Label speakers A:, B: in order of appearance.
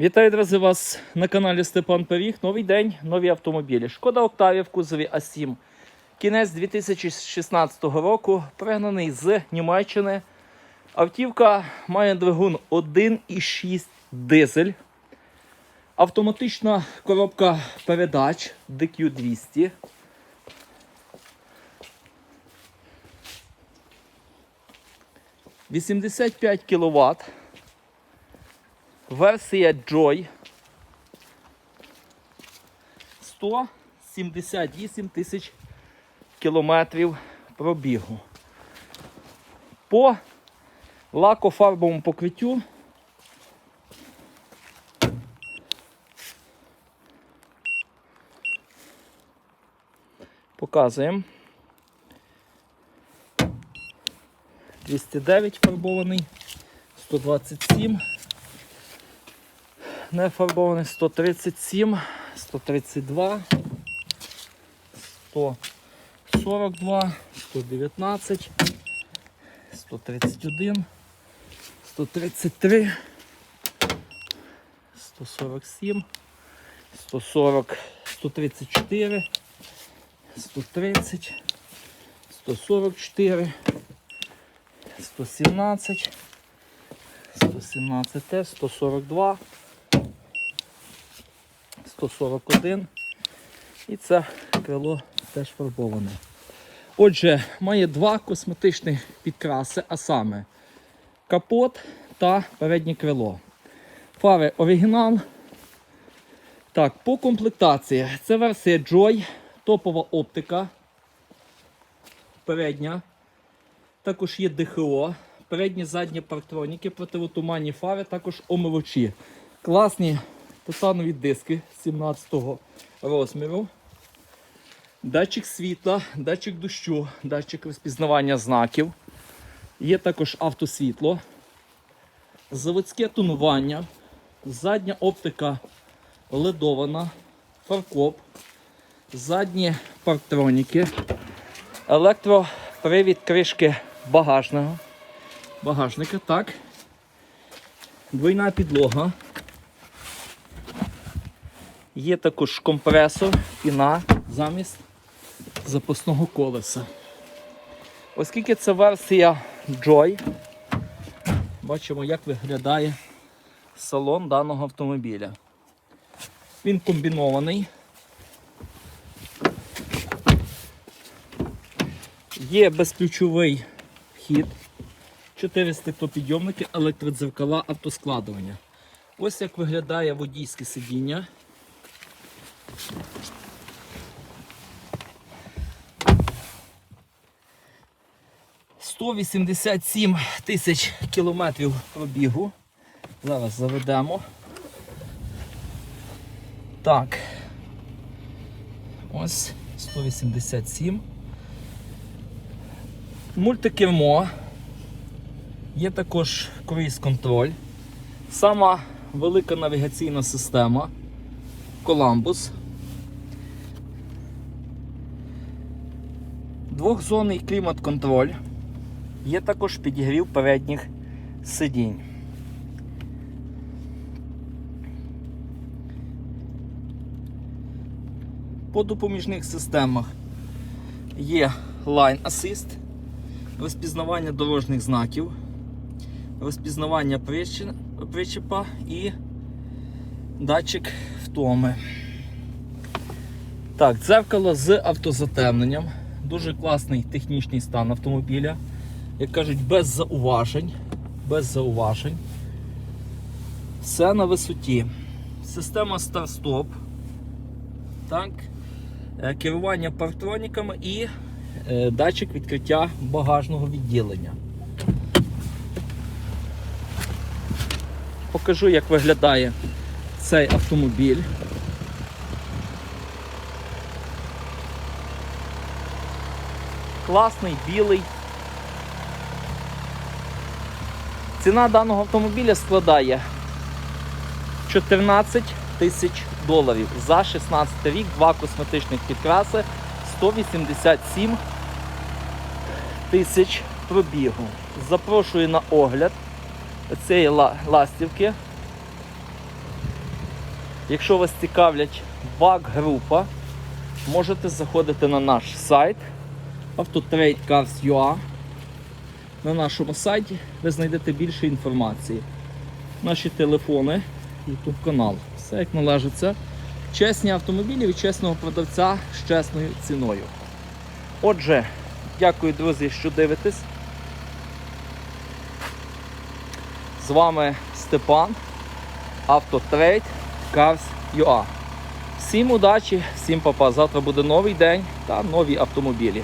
A: Вітаю, друзі, вас на каналі Степан Пиріг. Новий день, нові автомобілі. Шкода Октавія в кузові А7. Кінець 2016 року, пригнаний з Німеччини. Автівка має двигун 1,6 дизель. Автоматична коробка передач DQ200. «85 кВт. Версія Joy 178 тисяч кілометрів пробігу. По лакофарбовому покриттю показуємо. 209 фарбований, 127 не фарбований 137, 132, 142, 119, 131, 133, 147, 140, 134, 130, 144, 117, 117 теж, 142. 141. І це крило теж фарбоване. Отже, має два косметичні підкраси, а саме капот та переднє крило. Фари оригінал. Так, по комплектації. Це версія Joy, топова оптика. Передня. Також є ДХО. Передні задні парктроніки, противотуманні фари, також омивачі. Класні титанові диски 17-го розміру. Датчик світла, датчик дощу, датчик розпізнавання знаків. Є також автосвітло, заводське тонування, задня оптика ледована, фаркоп, задні парктроніки, електропривід кришки багажного. Багажника, так. Двойна підлога. Є також компресор, піна замість запасного колеса. Оскільки це версія Joy, бачимо, як виглядає салон даного автомобіля. Він комбінований. Є безключовий вхід, 4 стеклопідйомники, електродзеркала, автоскладування. Ось як виглядає водійське сидіння. Сто вісімдесят сім тисяч кілометрів пробігу. Зараз заведемо. Так. Ось 187. Мультикермо. Є також круїз контроль. Сама велика навігаційна система. Коламбус. Двохзонний клімат-контроль. Є також підігрів передніх сидінь. По допоміжних системах є Line Assist, розпізнавання дорожніх знаків, розпізнавання причепа і датчик втоми. Так, дзеркало з автозатемненням. Дуже класний технічний стан автомобіля. Як кажуть, без зауважень. Без зауважень. Все на висоті. Система старт-стоп. Так. Е, Керування партроніками і е, датчик відкриття багажного відділення. Покажу, як виглядає цей автомобіль. Класний, білий. Ціна даного автомобіля складає 14 тисяч доларів. За 16 рік два косметичних підкраси 187 тисяч пробігу. Запрошую на огляд цієї ластівки. Якщо вас цікавлять ВАГ-група, можете заходити на наш сайт Autotrade.Cars.ua. На нашому сайті ви знайдете більше інформації. Наші телефони, YouTube канал. Все як належиться. Чесні автомобілі від чесного продавця з чесною ціною. Отже, дякую, друзі, що дивитесь. З вами Степан, Автотрейд, Cars.ua. Всім удачі, всім папа. Завтра буде новий день та нові автомобілі.